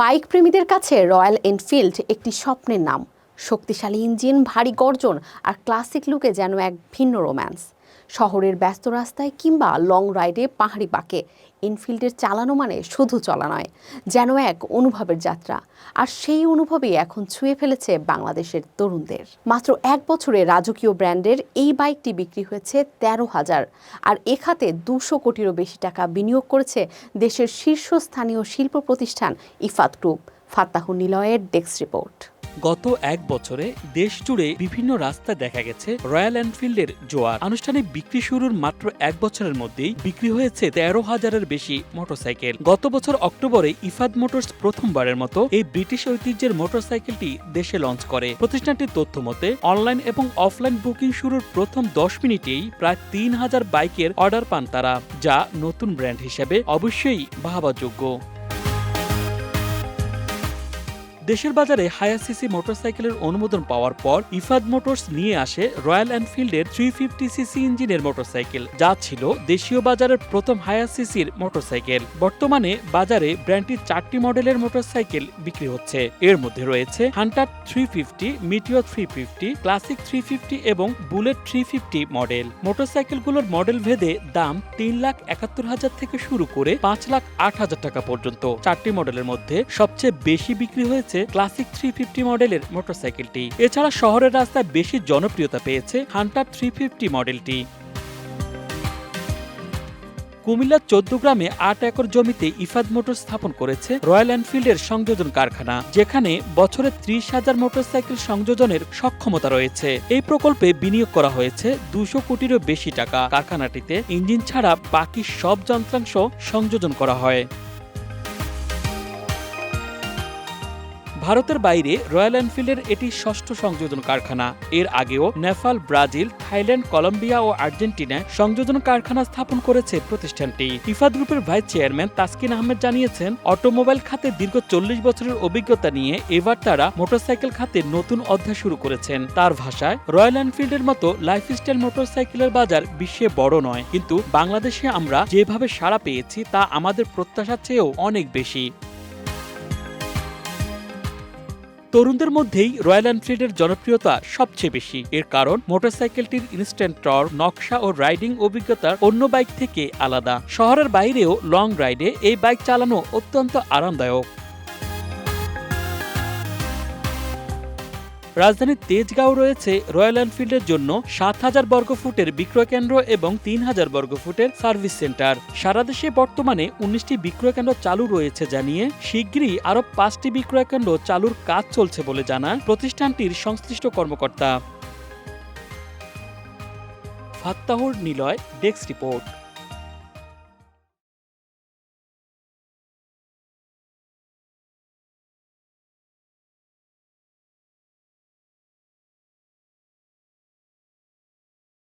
Bike প্রেমীদের কাছে royal Enfield একটি স্বপ্নের নাম। শক্তিশালী ইঞ্জিন, ভারী গর্জন আর ক্লাসিক লুকে যেন এক ভিন্ন রোম্যান্স। শহরের ব্যস্ত রাস্তায় কিংবা লং রাইডে পাহাড়ি পাকে। এনফিল্ডের চালানো মানে শুধু চলা নয়, যেন এক অনুভবের যাত্রা। আর সেই অনুভবই এখন ছুঁয়ে ফেলেছে বাংলাদেশের তরুণদের। মাত্র এক বছরে রাজকীয় ব্র্যান্ডের এই বাইকটি বিক্রি হয়েছে তেরো হাজার। আর এ খাতে দুশো কোটিরও বেশি টাকা বিনিয়োগ করেছে দেশের শীর্ষস্থানীয় শিল্প প্রতিষ্ঠান ইফাত গ্রুপ। ফাত্তাহু নিলয়ের ডেস্ক রিপোর্ট। গত এক বছরে দেশ জুড়ে বিভিন্ন রাস্তায় দেখা গেছে রয়্যাল এনফিল্ডের জোয়ার। আনুষ্ঠানিক বিক্রি শুরুর মাত্র এক বছরের মধ্যেই বিক্রি হয়েছে তেরো হাজারের বেশি মোটরসাইকেল। গত বছর অক্টোবরে ইফাদ মোটরস প্রথমবারের মতো এই ব্রিটিশ ঐতিহ্যের মোটরসাইকেলটি দেশে লঞ্চ করে। প্রতিষ্ঠানটির তথ্য মতে, অনলাইন এবং অফলাইন বুকিং শুরুর প্রথম দশ মিনিটেই প্রায় তিন হাজার বাইকের অর্ডার পান তারা, যা নতুন ব্র্যান্ড হিসেবে অবশ্যই বাহবাযোগ্য দেশের বাজারে হায়াসিসি মোটরসাইকেলের অনুমোদন পাওয়ার পর ইফাদ মোটরস নিয়ে আসে রয়্যাল এনফিল্ডের থ্রি ফিফটি সিসি ইঞ্জিনের মোটরসাইকেল, যা ছিল দেশীয় বাজারের প্রথম হায়াসিসির মোটরসাইকেল। বর্তমানে বাজারে ব্র্যান্ডটির চারটি মডেলের মোটরসাইকেল বিক্রি হচ্ছে। এর মধ্যে রয়েছে Hunter three fifty Meteor three fifty, classic three fifty এবং বুলেট থ্রি ফিফটি মডেল। মোটরসাইকেলগুলোর মডেল ভেদে দাম তিন লাখ একাত্তর হাজার থেকে শুরু করে পাঁচ লাখ আট হাজার টাকা পর্যন্ত। চারটি মডেলের মধ্যে সবচেয়ে বেশি বিক্রি হয়েছে ক্লাসিক থ্রি ফিফটি মডেলের মোটরসাইকেলটি। এছাড়া শহরের রাস্তায় বেশি জনপ্রিয়তা পেয়েছে হান্টার থ্রি ফিফটি মডেলটি। কুমিল্লার চোদ্দ গ্রামে আট একর জমিতে ইফাদ মোটর স্থাপন করেছে রয়্যাল এনফিল্ডের সংযোজন কারখানা, যেখানে বছরে ত্রিশ হাজার মোটরসাইকেল সংযোজনের সক্ষমতা রয়েছে। এই প্রকল্পে বিনিয়োগ করা হয়েছে দুশো কোটিরও বেশি টাকা। কারখানাটিতে ইঞ্জিন ছাড়া বাকি সব যন্ত্রাংশ সংযোজন করা হয়। ভারতের বাইরে রয়্যাল এনফিল্ডের এটি ষষ্ঠ সংযোজন কারখানা। এর আগেও নেপাল, ব্রাজিল, থাইল্যান্ড, কলম্বিয়া ও আর্জেন্টিনায় সংযোজন কারখানা স্থাপন করেছে প্রতিষ্ঠানটি। ইফাদ গ্রুপের ভাইস চেয়ারম্যান তাসকিন আহমেদ জানিয়েছেন, অটোমোবাইল খাতে দীর্ঘ চল্লিশ বছরের অভিজ্ঞতা নিয়ে এবার তারা মোটরসাইকেল খাতে নতুন অধ্যায় শুরু করেছেন। তার ভাষায়, রয়্যাল এনফিল্ডের মতো লাইফস্টাইল মোটরসাইকেলের বাজার বিশ্বে বড় নয়, কিন্তু বাংলাদেশে আমরা যেভাবে সাড়া পেয়েছি তা আমাদের প্রত্যাশার চেয়েও অনেক বেশি। তরুণদের মধ্যেই রয়্যাল এনফিল্ডের জনপ্রিয়তা সবচেয়ে বেশি। এর কারণ, মোটরসাইকেলটির ইনস্ট্যান্ট টর নকশা ও রাইডিং অভিজ্ঞতা অন্য বাইক থেকে আলাদা। শহরের বাইরেও লং রাইডে এই বাইক চালানো অত্যন্ত আরামদায়ক। রাজধানীর তেজগাঁও রয়েছে রয়্যাল এনফিল্ডের জন্য সাত হাজার বর্গফুটের বিক্রয় কেন্দ্র এবং তিন হাজার বর্গফুটের সার্ভিস সেন্টার। সারা দেশে বর্তমানে উনিশটি বিক্রয় কেন্দ্র চালু রয়েছে জানিয়ে শিগগিরই আরও পাঁচটি বিক্রয় কেন্দ্র চালুর কাজ চলছে বলে জানান প্রতিষ্ঠানটির সংশ্লিষ্ট কর্মকর্তা। Fattahur Niloy, desk report.